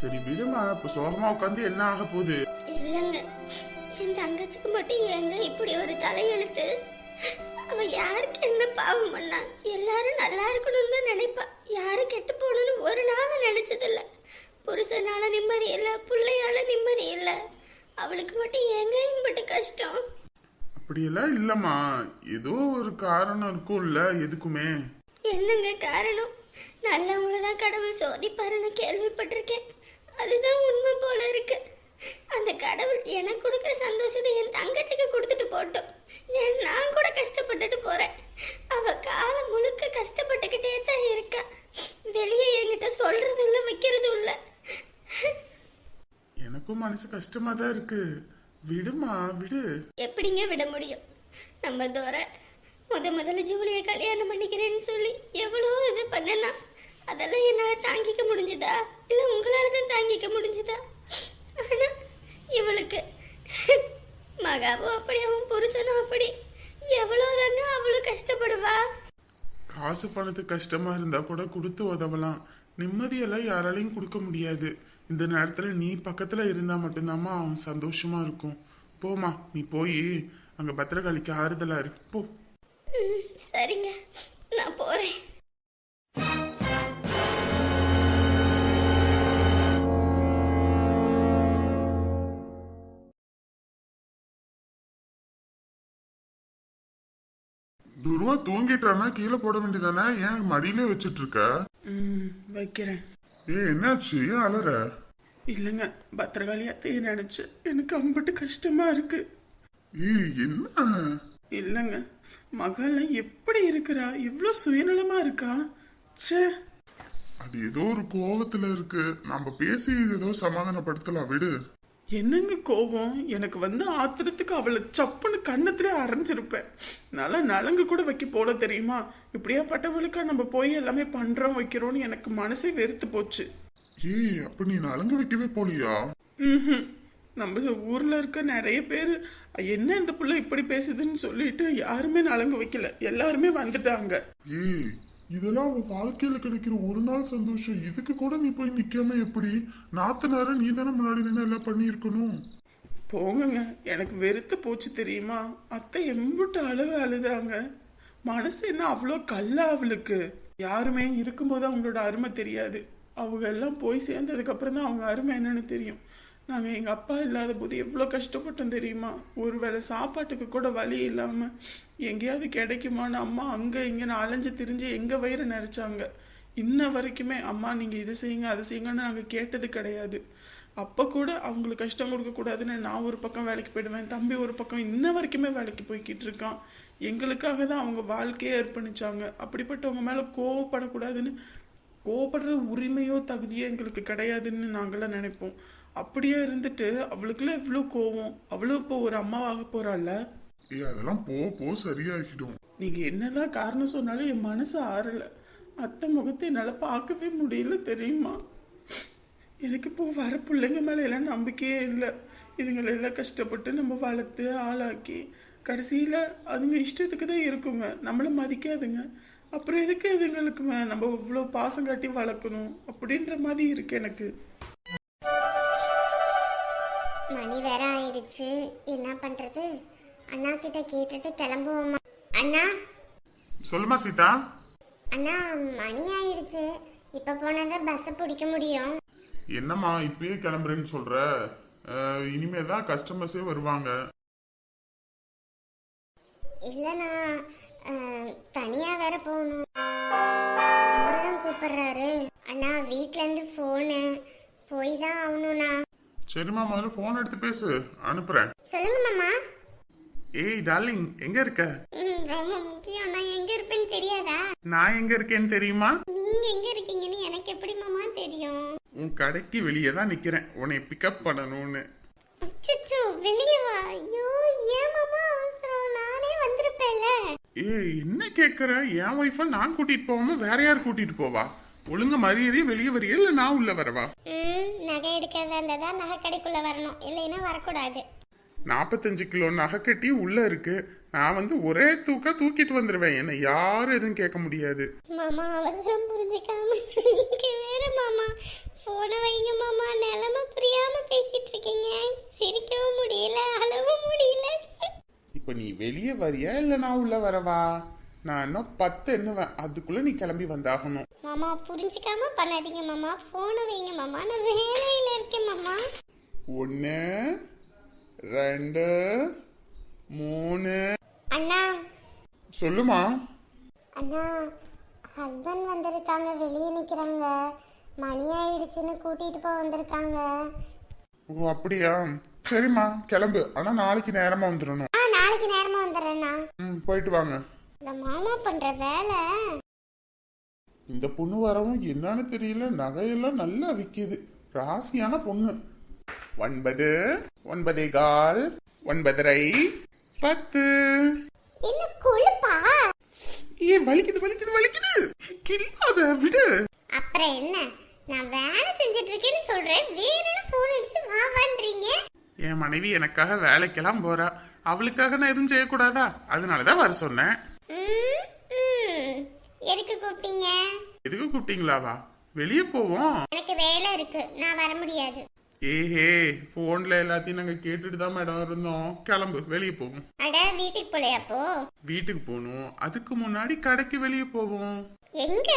சரி விடுமா. இப்ப சோகமா உட்காந்து என்ன ஆக போகுது? இல்லைங்க. என் தங்கச்சிக்கு மட்டும் ஏங்க இப்படி ஒரு தலையெழுத்து அவ யாருக்கு என்ன பாவம் பண்ணா? எல்லாரும் நல்லா இருக்கணும்னு தான் நினைப்பா. யாரும் கெட்டு போகணும்னு ஒரு நாளும் நினைச்சதில்ல. புருஷனால நிம்மதி இல்லை பிள்ளையால நிம்மதி இல்லை. அவளுக்கு மட்டும் ஏங்க இம்பட்டு கஷ்டம்? அப்படியெல்லாம் இல்லம்மா. ஏதோ ஒரு காரணம் இருக்கும்ல எதுக்குமே. என்னங்க காரணம்? நல்லவங்கள தான் கடவுள் சோதிப்பாருன்னு கேள்விப்பட்டிருக்கேன். அதுதான் உண்மை போல இருக்கு. அந்த கடவுள் எனக்கு கொடுக்குற சந்தோஷத்தை என் தங்கச்சிக்கு கொடுத்துட்டு போட்டோம். ஏன் நான் கூட கஷ்டப்பட்டுட்டு போறேன். அவ காலம் முழுக்க கஷ்டப்பட்டுக்கிட்டே தான் இருக்கா. வெளியே என்கிட்ட சொல்றது இல்ல வைக்கிறது இல்ல. எனக்கும் மனசு கஷ்டமா தான் இருக்கு. விடுமா விடு. எப்படிங்க விட முடியும்? நம்ம தோற முத முதல்ல ஜூலியை கல்யாணம் பண்ணிக்கிறேன்னு சொல்லி எவ்வளோ இது பண்ணனா. அதெல்லாம் என்னால் தாங்கிக்க முடிஞ்சுதா? இல்லை உங்களால தான் தாங்கிக்க முடிஞ்சுதா? ஆனால் இவளுக்கு மகாவும் அப்படி அவன் புருஷனும் அப்படி. எவ்வளோ தாங்க அவளும் கஷ்டப்படுவா? காசு பணத்துக்கு கஷ்டமா இருந்தா கூட கொடுத்து உதவலாம். நிம்மதியெல்லாம் யாராலையும் கொடுக்க முடியாது. இந்த நேரத்துல நீ பக்கத்துல இருந்தா மட்டும்தாம்மா அவன் சந்தோஷமா இருக்கும். போமா நீ போய் அங்க பத்திரகாளிக்கு ஆறுதலா இருக்கு போ. சரிங்க. நான் போகிறேன் துருவா தூங்கிட்டானா? கீழே போட வேண்டியதானே? ஏன் மடியிலே வச்சிட்டு இருக்க ம், வைக்கிறேன். ஏ என்னாச்சு? ஏன் அலற? இல்லைங்க பத்திரகாளி அத்தையை நினைச்சு எனக்கு அம்பட்டு கஷ்டமா இருக்கு. ஏய் என்ன? இல்லைங்க மகள்லாம் எப்படி இருக்கிறா? எவ்வளோ சுயநலமா இருக்கா? ச்சே. அது ஏதோ ஒரு கோவத்துல இருக்கு. நம்ம பேசி ஏதோ சமாதானப்படுத்தலாம் விடு. என்னங்க கோபம்? எனக்கு வந்து ஆத்திரத்துக்கு அவளை சப்புன்னு கண்ணத்திலே அரைஞ்சிருப்பேன். நல்லா நலங்கு கூட வைக்க போல தெரியுமா? இப்படியா பட்டவளுக்கா நம்ம போய் எல்லாமே பண்றோம் வைக்கிறோம்னு எனக்கு மனசே வெறுத்து போச்சு. ஏய் அப்ப நீ நலங்கு வைக்கவே போலியா? ம்ஹும். நம்ம ஊர்ல இருக்க நிறைய பேர் என்ன இந்த புள்ள இப்படி பேசுதுன்னு சொல்லிட்டு யாருமே நலங்கு வைக்கல. எல்லாருமே வந்துட்டாங்க. ஏய் இதெல்லாம் அவன் வாழ்க்கையில கிடைக்கிற ஒரு நாள் சந்தோஷம். இதுக்கு கூட நீ போய் நிக்காம எப்படி? நாத்தனார நீ தானே முன்னாடி நின்று எல்லாம் பண்ணியிருக்கணும். போங்கங்க. எனக்கு வெறுத்து போச்சு தெரியுமா? அத்தை எம்பிட்டு அழுக அழுதாங்க மனசு என்ன அவ்வளோ கல்லா அவளுக்கு? யாருமே இருக்கும்போது அவங்களோட அருமை தெரியாது. அவங்க எல்லாம் போய் சேர்ந்ததுக்கு அப்புறம் தான் அவங்க அருமை என்னன்னு தெரியும். நாங்கள் எங்கள் அப்பா இல்லாத போது எவ்வளோ கஷ்டப்பட்டோம் தெரியுமா? ஒருவேளை சாப்பாட்டுக்கு கூட வழி இல்லாமல் எங்கேயாவது கிடைக்குமான்னு அம்மா அங்கே இங்கேன்னு அலைஞ்சு திரிஞ்சு எங்கள் வயிறு நினச்சாங்க இன்ன வரைக்குமே அம்மா நீங்கள் இதை செய்யுங்க அதை செய்யுங்கன்னு நாங்கள் கேட்டது கிடையாது. அப்போ கூட அவங்களுக்கு கஷ்டம் கொடுக்கக்கூடாதுன்னு நான் ஒரு பக்கம் வேலைக்கு போயிடுவேன் தம்பி ஒரு பக்கம் இன்ன வரைக்குமே வேலைக்கு போய்கிட்டு இருக்கான். எங்களுக்காக தான் அவங்க வாழ்க்கையே அர்ப்பணிச்சாங்க. அப்படிப்பட்டவங்க மேலே கோவப்படக்கூடாதுன்னு கோவப்படுற உரிமையோ தகுதியோ எங்களுக்கு கிடையாதுன்னு நாங்களாம் நினைப்போம். அப்படியே இருந்துட்டு அவளுக்குள்ள எவ்வளோ கோவம் அவளும் இப்போ ஒரு அம்மாவாக போகிறாள்ல அதெல்லாம் போ போ சரியாகிடும் நீங்க என்னதான் காரணம் சொன்னாலும் என் மனசு ஆறல. அத்தை முகத்தை என்னால பார்க்கவே முடியல தெரியுமா? எனக்கு இப்போ வர பிள்ளைங்க மேல எல்லாம் நம்பிக்கையே இல்லை. இதுங்களை எல்லாம் கஷ்டப்பட்டு நம்ம வளர்த்து ஆளாக்கி கடைசியில அதுங்க இஷ்டத்துக்கு தான் இருக்குங்க. நம்மள மதிக்காதுங்க. அப்புறம் எதுக்கு இதுங்களுக்கு மே- நம்ம இவ்வளோ பாசம் காட்டி வளர்க்கணும்? அப்படின்ற மாதிரி இருக்கு எனக்கு. மணி வேற ஆயிடுச்சு. என்ன பண்றது? அண்ணா கிட்ட கேட்டுட்டு கிளம்புவோமா அண்ணா. சொல்லுமா சீதா. அண்ணா மணி ஆயிடுச்சு. இப்ப போனாதான் பஸ் பிடிக்க முடியும். என்னம்மா இப்பயே கிளம்புறேன்னு சொல்ற? இனிமே தான் கஸ்டமர்ஸே வருவாங்க. இல்லண்ணா அஹ், தனியா வேற போகணும். அவர்தான் கூப்பிடுறாரு. அண்ணா வீட்ல இருந்து போனு போய் தான் ஆகணும்ண்ணா. சரிம்மா முதல்ல போன் எடுத்து பேசு. அனுப்புறேன். சொல்லுங்க மாமா. ஏய் டார்லிங் எங்க இருக்க? ரொம்ப முக்கியம். நான் எங்க இருப்பேன்னு தெரியாதா? நான் எங்க இருக்கேன்னு தெரியுமா? நீங்க எங்க இருக்கீங்கன்னு எனக்கு எப்படி மாமா தெரியும்? உன் கடைக்கு வெளியே தான் நிக்கிறேன். உன்னை பிக்கப் பண்ணணும்னு. அச்சச்சோ வெளியே வா. ஐயோ ஏன் மாமா அவசரம்? நானே வந்திருப்பேன்ல. ஏய் என்ன கேக்குற? என் ஒய்ஃபை நான் கூட்டிட்டு போகாம வேற யார் கூட்டிட்டு போவா? ஒழுங்க மரியாதையே வெளியே வரியா? இல்ல நான் உள்ள வரவா? நகை எடுக்கிறதா இருந்தால் தான் நகை கடைக்குள்ள வரணும். இல்லைன்னா வரக்கூடாது. நாற்பத்தஞ்சு கிலோ நகைக்கட்டி உள்ளே இருக்கு. நான் வந்து ஒரே தூக்க தூக்கிட்டு வந்துடுவேன் என்னை யாரும் எதுவும் கேட்க முடியாது. மாமா அவசரம் புரிஞ்சுக்காம நீங்க வேற மாமா. போன வைங்க மாமா. நிலமை புரியாம பேசிட்டு இருக்கீங்க. சிரிக்கவும் முடியல அழவும் முடியல. இப்போ நீ வெளியே வரியா இல்லை நான் உள்ள வரவா? நான் இன்னும் பத்து எண்ணுவேன். அதுக்குள்ள நீ கிளம்பி வந்தாகணும். மாமா புரிஞ்சுக்காம பண்ணாதீங்க மாமா. போன வைங்க மாமா. நான் வேலையில இருக்கேன் மாமா. ஒன்று ரெண்டு மூணு. அண்ணா. சொல்லுமா. அண்ணா ஹஸ்பண்ட் வந்திருக்காங்க. வெளியே நிற்கிறாங்க மணி ஆயிடுச்சுன்னு கூட்டிட்டு போக வந்திருக்காங்க. ஓ அப்படியா? சரிம்மா கிளம்பு. ஆனா நாளைக்கு நேரமா வந்துடணும். ஆ நாளைக்கு நேரமா வந்துடுறேண்ணா ம் போயிட்டு வாங்க. இந்த மாமா பண்ற வேலை. இந்த பொண்ணு வரவும் என்னன்னு தெரியல. நகையெல்லாம் நல்லா விற்கிது ராசியான பொண்ணு. ஒன்பது ஒன்பதே கால் ஒன்பதரை பத்து. என்ன கொழுப்பா? ஏ வலிக்குது வலிக்குது வலிக்குது. கில்லாத விடு. அப்புறம் என்ன? நான் வேலை செஞ்சுட்டு இருக்கேன்னு சொல்றேன். வேற போன் அடிச்சு வா வான்றீங்க? என் மனைவி எனக்காக வேலைக்கெல்லாம் போறா. அவளுக்காக நான் எதுவும் செய்யக்கூடாதா? அதனாலதான் வர சொன்னேன். எதுக்கு கூப்பிட்டீங்க? எதுக்கு கூப்பிட்டீங்களாவா? வெளியே போவோம். எனக்கு வேலை இருக்கு. நான் வர முடியாது. ஏஹே போன்ல எல்லாத்தையும் நாங்க கேட்டுட்டு தான் மேடம் இருந்தோம். கிளம்பு வெளியே போவோம் அட வீட்டுக்கு போலையாப்போ வீட்டுக்கு போகணும். அதுக்கு முன்னாடி கடைக்கு வெளியே போவோம். எங்க?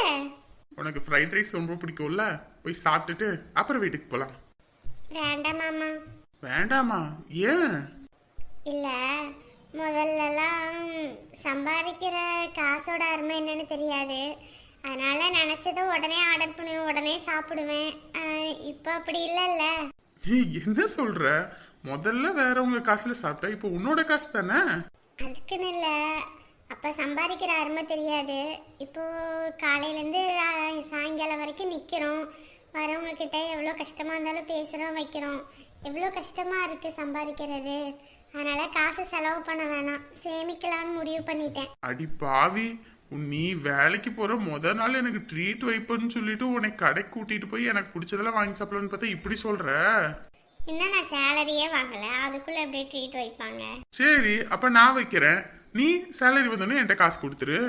உனக்கு ஃப்ரைட் ரைஸ் ரொம்ப பிடிக்கும்ல? போய் சாப்பிட்டுட்டு அப்புறம் வீட்டுக்கு போலாம். வேண்டாம் மாமா. வேண்டாமா? ஏன்? இல்ல முதல்லலாம் சம்பாதிக்கிற காசோட அருமை என்னன்னு தெரியாது. அதனால நினைச்சதை உடனே ஆர்டர் பண்ணுவேன் உடனே சாப்பிடுவேன். இப்போ அப்படி இல்லைல்ல. நீ என்ன சொல்ற? முதல்ல வேறவங்க காசுல சாப்பிட்டா இப்போ உன்னோட காசு தானே? அதுக்குன்னு இல்லை. அப்போ சம்பாதிக்கிற அருமை தெரியாது. இப்போ காலையிலேருந்து சாயங்காலம் வரைக்கும் நிற்கிறோம் வரவங்க கிட்ட எவ்வளோ கஷ்டமாக இருந்தாலும் பேசுகிறோம் வைக்கிறோம். எவ்வளோ கஷ்டமாக இருக்குது சம்பாதிக்கிறது. அதனால் காசு செலவு பண்ண வேணாம். சேமிக்கலாம்னு முடிவு பண்ணிட்டேன். அடி பாவி. நீ வேலைக்கு போற முத நாள் எனக்கு ட்ரீட் வைப்பேன்னு சொல்லிட்டு உன்னை கடைக்கு கூட்டிட்டு போய் எனக்கு பிடிச்சதெல்லாம் வாங்கி சாப்பிடலான்னு பார்த்தா இப்படி சொல்ற? இன்னும் நான் சேலரியே வாங்கலை. அதுக்குள்ளே எப்படி ட்ரீட் வைப்பாங்க? சரி அப்ப நான் வைக்கிறேன். நீ சேலரி வந்தோடனே என்கிட்ட காசு கொடுத்துரு.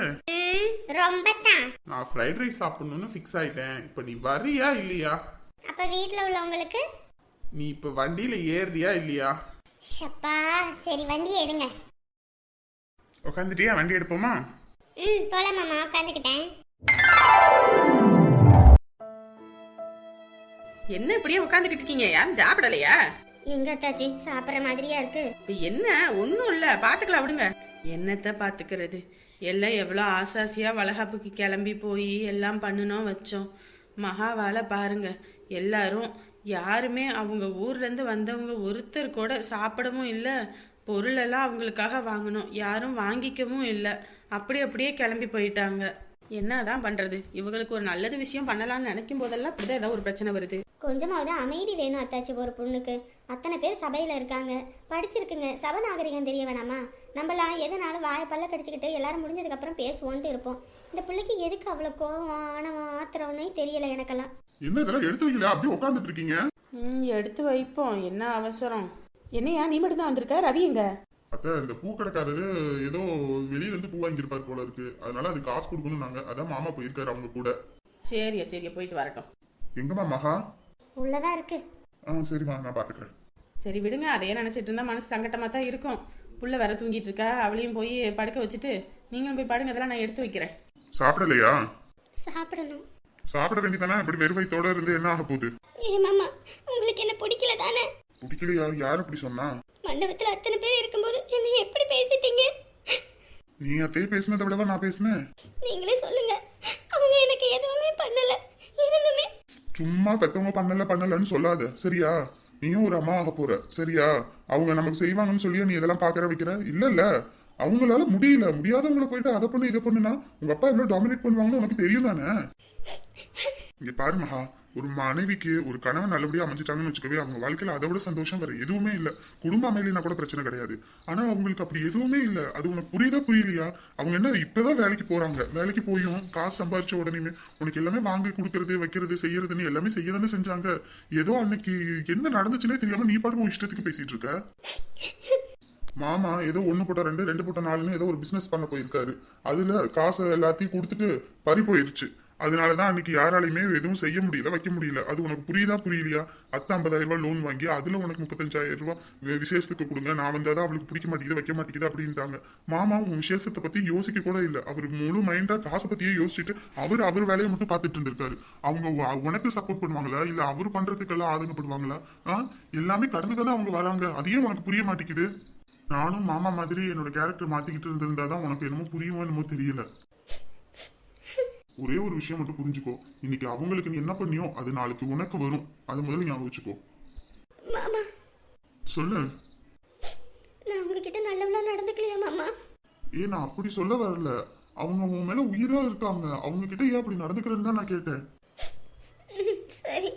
ரொம்ப தான் நான் ஃப்ரைட் ரைஸ் சாப்பிடணும்னு ஃபிக்ஸ் ஆயிட்டேன். இப்போ நீ வரியா இல்லையா? அப்போ வீட்டில் உள்ளவங்களுக்கு? நீ இப்போ வண்டியில ஏறுறியா இல்லையா? ஷப்பா சரி வண்டி எடுங்க. உட்காந்துட்டியா வண்டி எடுப்போமா? ம் போகலாம் மாமா உட்காந்துக்கிட்டேன் என்ன இப்படியே உட்காந்துக்கிட்டு இருக்கீங்க? யாரும் சாப்பிடலையா? எங்க அத்தாச்சி சாப்பிட்ற மாதிரியா இருக்கு. இப்ப என்ன? ஒன்றும் இல்லை. பார்த்துக்கலாம் விடுங்க. என்னத்த பார்த்துக்கிறது எல்லாம் எவ்வளோ ஆசாசியாக வளகாப்புக்கு கிளம்பி போய் எல்லாம் பண்ணினோம் வச்சோம். மகாவால பாருங்க. எல்லாரும் யாருமே அவங்க ஊர்லேருந்து வந்தவங்க ஒருத்தர் கூட சாப்பிடவும் இல்லை. பொருளெல்லாம் அவங்களுக்காக வாங்கணும். யாரும் வாங்கிக்கவும் இல்லை. அப்படி அப்படியே கிளம்பி போயிட்டாங்க. என்னதான் பண்றது? இவங்களுக்கு ஒரு நல்லது விஷயம் பண்ணலாம்னு நினைக்கும் போதெல்லாம் அப்படிதான் ஏதாவது ஒரு பிரச்சனை வருது. கொஞ்சமாவது அமைதி வேணும் அத்தாச்சி ஒரு பொண்ணுக்கு. அத்தனை பேர் சபையில் இருக்காங்க. படிச்சிருக்குங்க. சபை நாகரிகம் தெரிய வேணாமா? நம்மளாம் எதனாலும் வாயை பல்ல கடிச்சிக்கிட்டு எல்லாரும் முடிஞ்சதுக்கப்புறம் பேசுவோன்ட்டு இருப்போம். இந்த பிள்ளைக்கு எதுக்கு அவ்வளோ கோவம் ஆனவம் ஆத்திரம்னே தெரியல எனக்கெல்லாம். என்ன இதெல்லாம் எடுத்து வைக்கல அப்படியே உட்காந்துட்டு இருக்கீங்க. ம் எடுத்து வைப்போம். என்ன அவசரம்? என்னையா? நீ மட்டும் தான் வந்திருக்க? ரவி எங்க? அத்தை இந்த பூக்கடைக்காரரு ஏதோ வெளியில இருந்து பூ வாங்கியிருப்பார் போல இருக்கு. அதனால அது காசு கொடுக்கணும் நாங்க. அதான் மாமா போயிருக்காரு அவங்க கூட. சரியா சரியா போயிட்டு வரட்டும். எங்கம்மா மகா? உள்ளதான் இருக்கு. ஆ சரிம்மா நான் பாத்துக்கிறேன். சரி விடுங்க அதையே நினைச்சிட்டு இருந்தா மனசு சங்கட்டமா தான் இருக்கும். புள்ள வேற தூங்கிட்டு இருக்கா அவளையும் போய் படுக்க வச்சுட்டு நீங்களும் போய் படுங்க அதெல்லாம் நான் எடுத்து வைக்கிறேன். சாப்பிடலையா? சாப்பிடணும். சாப்பிட வேண்டியதானே இப்படி வெறும் வயித்தோட இருந்து என்ன ஆக போகுது? ஏ மாமா உங்களுக்கு என்ன பிடிக்கல தானே? பிடிக்கலையா? யார் அப்படி சொன்னா? மண்டபத்தில் அத்தனை பேர் இருக்கும்போது என்னை எப்படி பேசிட்டீங்க? நீ அத்தையே பேசினதை விடவா நான் பேசினேன்? நீங்களே சொல்லுங்க. அவங்க எனக்கு எதுவுமே பண்ணல. இருந்துமே. சும்மா பெத்தவங்க பண்ணல பண்ணலன்னு சொல்லாத. சரியா? நீயும் ஒரு அம்மா ஆக போற. சரியா? அவங்க நமக்கு செய்வாங்கன்னு சொல்லி நீ இதெல்லாம் பாக்குற வைக்கிற? இல்ல இல்ல அவங்களால முடியல. முடியாதவங்கள போயிட்டு அதை பண்ணு இதை பண்ணுனா உங்க அப்பா எவ்வளவு டாமினேட் பண்ணுவாங்கன்னு உனக்கு தெரியும் தானே இங்க பாரு மகா. ஒரு மனைவிக்கு ஒரு கணவன் நல்லபடியாக அமைஞ்சிட்டாங்கன்னு வச்சுக்கவே அவங்க வாழ்க்கையில் அதை விட சந்தோஷம் வேறு எதுவுமே இல்லை. குடும்ப அமையினா கூட பிரச்சனை கிடையாது. ஆனால் அவங்களுக்கு அப்படி எதுவுமே இல்லை. அது உனக்கு புரியுதா புரியலையா? அவங்க என்ன இப்போதான் வேலைக்கு போறாங்க. வேலைக்கு போயும் காசு சம்பாரிச்ச உடனே உனக்கு எல்லாமே வாங்கி கொடுக்கறது வைக்கிறது செய்யறதுன்னு எல்லாமே செய்ய தானே செஞ்சாங்க. ஏதோ அன்னைக்கு என்ன நடந்துச்சுன்னே தெரியாம நீ பாட்டு உன் இஷ்டத்துக்கு பேசிட்டு இருக்க. மாமா ஏதோ ஒன்று போட்ட ரெண்டு ரெண்டு போட்ட நாலுன்னு ஏதோ ஒரு பிஸ்னஸ் பண்ண போயிருக்காரு. அதில் காசை எல்லாத்தையும் கொடுத்துட்டு பறி போயிருச்சு. அதனாலதான் அன்னைக்கு யாராலையுமே எதுவும் செய்ய முடியல வைக்க முடியல. அது உனக்கு புரியுதா புரியலையா? அத்தை ஐம்பதாயிரம் ரூபாய் லோன் வாங்கி அதுல உனக்கு முப்பத்தஞ்சாயிரம் ரூபாய் விசேஷத்துக்கு கொடுங்க. நான் வந்தாதான் அவளுக்கு பிடிக்க மாட்டேங்குது வைக்க மாட்டேங்குது அப்படின்ட்டாங்க. மாமா உன் விசேஷத்தை பத்தி யோசிக்க கூட இல்லை. அவர் முழு மைண்டா காசை பத்தியே யோசிச்சுட்டு அவர் அவர் வேலையை மட்டும் பார்த்துட்டு இருந்திருக்காரு. அவங்க உனக்கு சப்போர்ட் பண்ணுவாங்களா? இல்ல அவர் பண்றதுக்கெல்லாம் ஆதங்கப்படுவாங்களா? ஆ? எல்லாமே கடந்து தானே அவங்க வராங்க. அதையே உனக்கு புரிய மாட்டேங்குது? நானும் மாமா மாதிரி என்னோட கேரக்டர் மாத்திக்கிட்டு இருந்திருந்தாதான் உனக்கு என்னமோ புரியுமோ என்னமோ தெரியல. ஒரே ஒரு விஷயம் மட்டும் புரிஞ்சுக்கோ. இன்னைக்கு அவங்களுக்கு நீ என்ன பண்ணியோ அது நாளைக்கு உனக்கு வரும். அது முதல்ல ஞாபகம் வச்சுக்கோ. மாமா. சொல்லு. நான் உங்ககிட்ட நல்லவளா நடந்துக்கலையா மாமா? ஏ நான் அப்படி சொல்ல வரல. அவங்க உன் மேல உயிரா இருக்காங்க. அவங்க கிட்ட ஏன் அப்படி நடந்துக்கிறேன்னு தான் நான் கேட்டேன். சரி.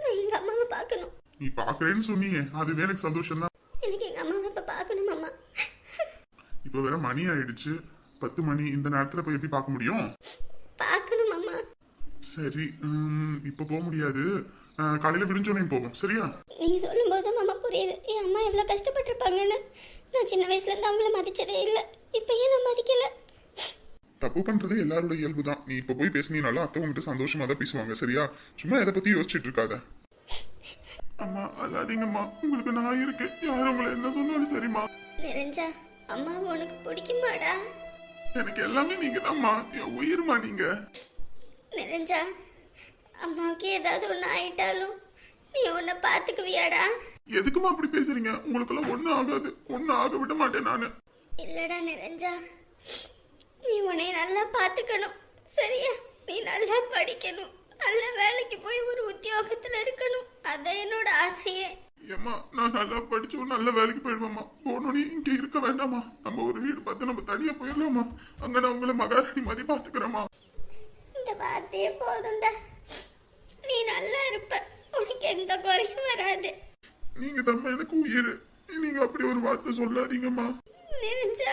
நான் எங்க அம்மாவை பார்க்கணும். நீ பாக்குறேன்னு சொன்னியே. அதுவே எனக்கு சந்தோஷம் தான் எனக்கு எங்க அம்மாவை இப்ப பார்க்கணும் மாமா. இப்ப வேற மணி ஆயிடுச்சு. பத்து மணி இந்த நேரத்துல போய் எப்படி பார்க்க முடியும்? சரி இப்ப போக முடியாது. காலையில விடிஞ்சோனே போவோம். சரியா? நீங்க சொல்லும்போது தான் மாமா புரியுது. என் அம்மா எவ்வளவு கஷ்டப்பட்டிருப்பாங்கன்னு. நான் சின்ன வயசுல இருந்து அவங்கள மதிச்சதே இல்லை. இப்ப ஏன் நான் மதிக்கல? தப்பு பண்றது எல்லாரோட இயல்பு தான். நீ இப்ப போய் பேசினீனாலும் அத்தை உங்ககிட்ட சந்தோஷமா தான் பேசுவாங்க சரியா? சும்மா எதை பத்தி யோசிச்சுட்டு இருக்காத. அம்மா அல்லாதீங்கம்மா உங்களுக்கு நான் இருக்கேன். யார் உங்களை என்ன சொன்னாலும் சரிம்மா. நிறைஞ்சா அம்மா உனக்கு பிடிக்குமாடா? எனக்கு எல்லாமே நீங்க தான்மா என் உயிர்மா நீங்க. நிறைஞ்சா அம்மாவுக்கு ஏதாவது ஒன்று ஆயிட்டாலும் நீ உன்னை பார்த்துக்குவியாடா எதுக்குமா அப்படி பேசுறீங்க? உங்களுக்கெல்லாம் ஒண்ணும் ஆகாது. ஒண்ணும் ஆக விட மாட்டேன் நானு. இல்லடா நிறைஞ்சா நீ உன்னை நல்லா பார்த்துக்கணும் சரியா? நீ நல்லா படிக்கணும். நல்ல வேலைக்கு போய் ஒரு உத்தியோகத்துல இருக்கணும். அதான் என்னோட ஆசையே. ஏம்மா நான் நல்லா படிச்சு நல்ல வேலைக்கு போயிடுவேம்மா. போனோடனே இங்க இருக்க வேண்டாமா நம்ம ஒரு வீடு பார்த்து நம்ம தனியா போயிடலாமா அங்க நான் உங்களை மகாராணி மாதிரி பாத்துக்கிறேம்மா. இந்த வார்த்தையே போதும்டா. நீ நல்லா இருப்ப. உனக்கு எந்த குறையும் வராது. நீங்க தம்மா எனக்கு உயிர். நீங்க அப்படி ஒரு வார்த்தை சொல்லாதீங்கம்மா. நிறைஞ்சா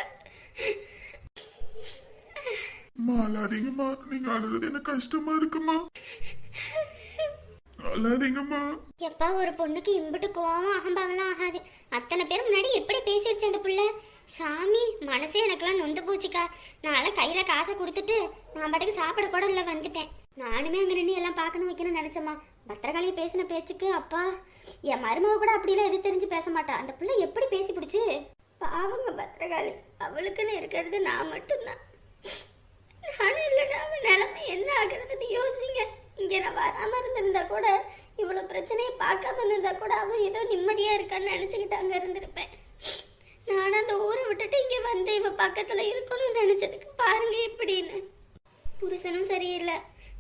அம்மா அழாதீங்கம்மா. நீங்க அழுறது எனக்கு கஷ்டமா இருக்குமா அழாதீங்கம்மா. எப்பா ஒரு பொண்ணுக்கு இம்புட்டு கோவம் அகம்பாவெல்லாம் ஆகாது. அத்தனை பேர் முன்னாடி எப்படி பேசிருச்சு அந்த புள்ள? சாமி மனசே எனக்கெல்லாம் நொந்து போச்சுக்கா. நான்லாம் கையில காசை கொடுத்துட்டு நான் பாட்டுக்கு சாப்பிட கூட இல்லை வந்துட்டேன். நானுமே அங்கே நின்று எல்லாம் பார்க்கணும் வைக்கணும்னு நினச்சம்மா. பத்திரகாளி பேசின பேச்சுக்கு அப்பா என் மருமக கூட அப்படிலாம் எது தெரிஞ்சு பேச மாட்டா. அந்த பிள்ளை எப்படி பேசி பிடிச்சி பாவங்க பத்திரகாளி அவளுக்குன்னு இருக்கிறது நான் மட்டும்தான். நானும் இல்லைன்னா அவன் நிலைமை என்ன ஆகுறதுன்னு யோசிங்க. இங்கே நான் வராம இருந்திருந்தா கூட இவ்வளோ பிரச்சனையை பார்க்காம இருந்திருந்தா கூட அவன் ஏதோ நிம்மதியா இருக்கான்னு நினச்சிக்கிட்டு அங்கே இருந்திருப்பேன். நான் அந்த ஊரை விட்டுட்டு இங்க வந்து இவ பக்கத்துல இருக்கணும்னு நினைச்சதுக்கு பாருங்க எப்படின்னு. புருஷனும் சரியில்லை.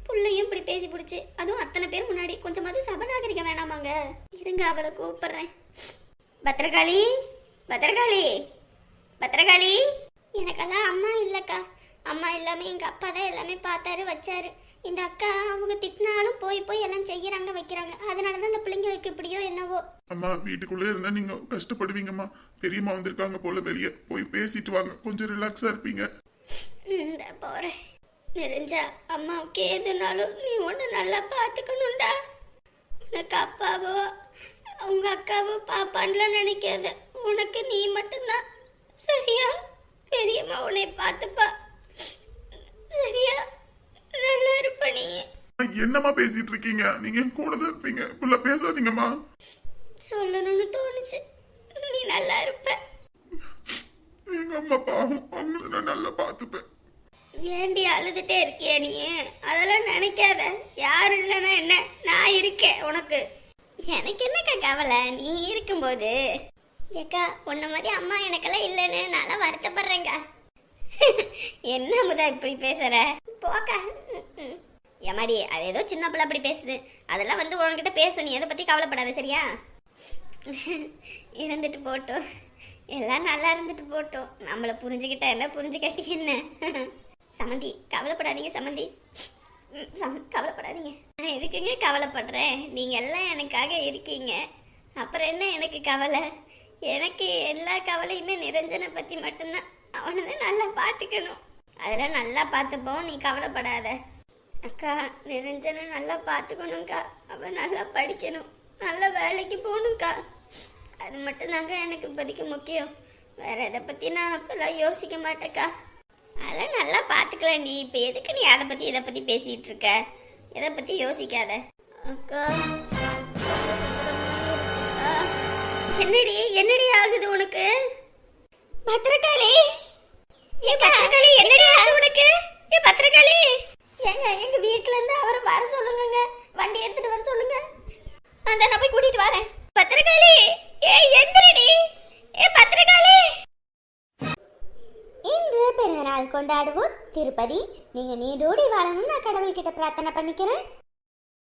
புள்ளையும் இப்படி பேசி பிடிச்சி. அதுவும் அத்தனை பேர் முன்னாடி. கொஞ்சமாவது சபநாகரிகம் வேணாமாங்க. இருங்க அவளை கூப்பிடுறேன். பத்திரகாளி? பத்திரகாளி? பத்திரகாளி? எனக்கெல்லாம் அம்மா இல்லக்கா. அம்மா எல்லாமே எங்க அப்பா தான் எல்லாமே பார்த்தாரு வச்சாரு. இந்த அக்கா அவங்க திட்டினாலும் போய் போய் எல்லாம் செய்யறாங்க வைக்கிறாங்க. அதனால தான் இந்த பிள்ளைங்களுக்கு இப்படியோ என்னவோ. அம்மா வீட்டுக்குள்ளே இருந்தா நீங்க கஷ்டப்படுவீங்கம்மா. பெரியம்மா வந்திருக்காங்க போல வெளியே. போய் பேசிட்டு வாங்க. கொஞ்சம் ரிலாக்ஸா இருப்பீங்க. இந்த போறேன் நிறைஞ்சா அம்மாவுக்கு எதுனாலும் நீ ஒன்று நல்லா பார்த்துக்கணும்டா. உனக்கு அப்பாவோ உங்க அக்காவோ பாப்பான்லாம் நினைக்காத. உனக்கு நீ மட்டும்தான். சரியா? பெரியம்மா உன்னை பார்த்துப்பா சரியா நீ என்னம்மா பேசிட்டு இருக்கீங்க? நீங்க என் கூட தான் இருப்பீங்க. இப்படிலாம் பேசாதீங்கம்மா. சொல்லணும்னு தோணுச்சு. நீ நல்லா இருப்ப. எங்க அம்மா பாவம். அவங்கள நான் நல்லா பார்த்துப்பேன். வேண்டி அழுதுட்டே இருக்கியா நீ? அதெல்லாம் நினைக்காத. யார் இல்லைன்னா என்ன? நான் இருக்கேன் உனக்கு. எனக்கு என்னக்கா கவலை? நீ இருக்கும்போது. ஏக்கா உன்ன மாதிரி அம்மா எனக்கெல்லாம் இல்லைன்னு நல்லா வருத்தப்படுறேங்க என்ன முதா இப்படி பேசுற? போக்கா. ஏமாடி அது ஏதோ சின்ன பிள்ளை அப்படி பேசுது. அதெல்லாம் வந்து உன்கிட்ட பேசும். நீ எதை பற்றி கவலைப்படாத சரியா? இருந்துட்டு போட்டோம். எல்லாம் நல்லா இருந்துட்டு போட்டோம். நம்மளை புரிஞ்சுக்கிட்டா என்ன? புரிஞ்சுக்கட்டி என்ன? சமந்தி கவலைப்படாதீங்க சமந்தி. ம், சம் கவலைப்படாதீங்க. நான் எதுக்குங்க கவலைப்படுறேன்? நீங்கள் எல்லாம் எனக்காக இருக்கீங்க. அப்புறம் என்ன எனக்கு கவலை? எனக்கு எல்லா கவலையுமே நிரஞ்சனை பற்றி மட்டும்தான். அவனை தான் நல்லா பார்த்துக்கணும். அதெல்லாம் நல்லா பார்த்துப்போம். நீ கவலைப்படாத. அக்கா நிரஞ்சனை நல்லா பார்த்துக்கணும்க்கா. அவன் நல்லா படிக்கணும். நல்ல வேலைக்கு போகணும்க்கா. அது மட்டும்தாங்க எனக்கு இப்போதைக்கு முக்கியம். வேற எதை பற்றி நான் அப்போல்லாம் யோசிக்க மாட்டேக்கா. அதெல்லாம் நல்லா பார்த்துக்கலாம் நீ. இப்போ எதுக்கு நீ அதை பற்றி இதை பற்றி பேசிகிட்டு இருக்க? இதை பற்றி யோசிக்காத. அக்கா என்னடி என்னடி ஆகுது உனக்கு? பத்திரக்காளி ஏ பத்திரகாளி என்னடி ஆச்சு உனக்கு ஏ பத்திரகாளி ஏங்க எங்க வீட்ல இருந்து அவரை வர சொல்லுங்கங்க வண்டி எடுத்துட்டு வர சொல்லுங்க அந்த நான் போய் கூட்டிட்டு வரேன் பத்திரகாளி ஏ எந்திரடி ஏ பத்திரகாளி இன்று பிறந்தநாள் கொண்டாடுவோம் திருப்பதி நீங்க நீடோடி வாழணும்னு நான் கடவுள்கிட்ட பிரார்த்தனை பண்ணிக்கிறேன்.